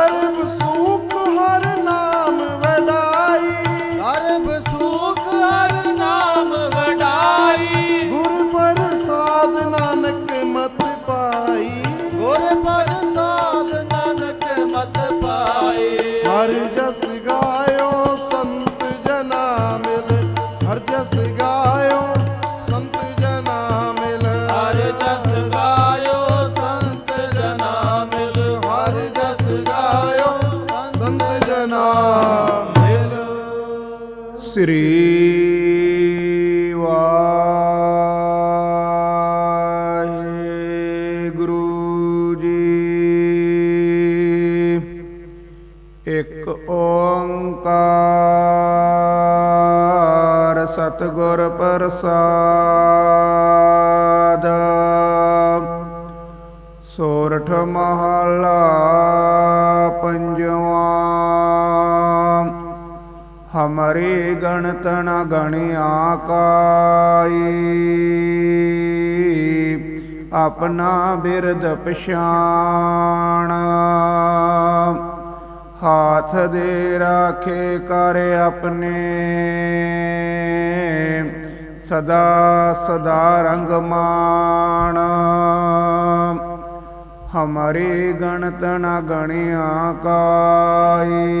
ਸਰਬ ਸ੍ਰੀ ਵਾਹਿਗੁਰੂ ਜੀ। ਇੱਕ ਓੰਕਾਰ ਸਤਿਗੁਰ ਪ੍ਰਸਾਦ। ਸੋਰਠ ਮਹਲਾ ਪੰਜਵਾਂ ਹਮਰੇ ਗਣਤ ਨ ਗਣਿਆ ਕਾਈ ਆਪਣਾ ਬਿਰਦ ਪਛਾਣ। ਹਾਥ ਦੇ ਰਾਖੇ ਕਰ ਆਪਣੇ। ਸਦਾ ਸਦਾ ਰੰਗ ਮਾਣ। ਹਮਾਰੀ ਗਣਤ ਨ ਗਣਿਆ ਕਾਈ